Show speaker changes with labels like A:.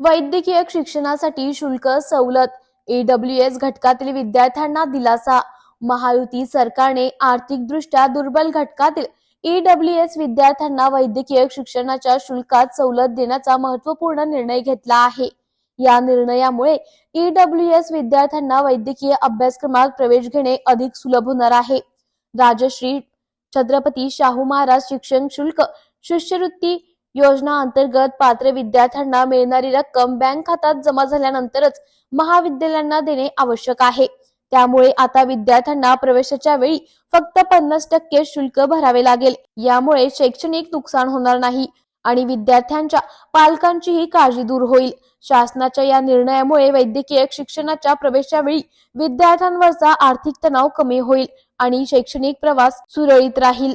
A: वैद्यकीय शिक्षणासाठी शुल्क सवलत. ईडब्ल्यू एस घटकातील विद्यार्थ्यांना दिलासा. महायुती सरकारने आर्थिकदृष्ट्या दुर्बल घटकातील ईडब्ल्यू एस विद्यार्थ्यांना वैद्यकीय शिक्षणाच्या शुल्कात सवलत देण्याचा महत्त्वपूर्ण निर्णय घेतला आहे. या निर्णयामुळे ईडब्ल्यू एस विद्यार्थ्यांना वैद्यकीय अभ्यासक्रमात प्रवेश घेणे अधिक सुलभ होणार आहे. राजश्री छत्रपती शाहू महाराज शिक्षण शुल्क शिष्यवृत्ती योजना अंतर्गत पात्र विद्यार्थ्यांना मिळणारी रक्कम बँक खात्यात जमा झाल्यानंतरच महाविद्यालयांना देणे आवश्यक आहे. त्यामुळे आता विद्यार्थ्यांना प्रवेशाच्या वेळी फक्त पन्नास टक्के शुल्क भरावे लागेल. यामुळे शैक्षणिक नुकसान होणार नाही आणि विद्यार्थ्यांच्या पालकांचीही काळजी दूर होईल. शासनाच्या या निर्णयामुळे वैद्यकीय शिक्षणाच्या प्रवेशावेळी विद्यार्थ्यांवरचा आर्थिक तणाव कमी होईल आणि शैक्षणिक प्रवास सुरळीत राहील.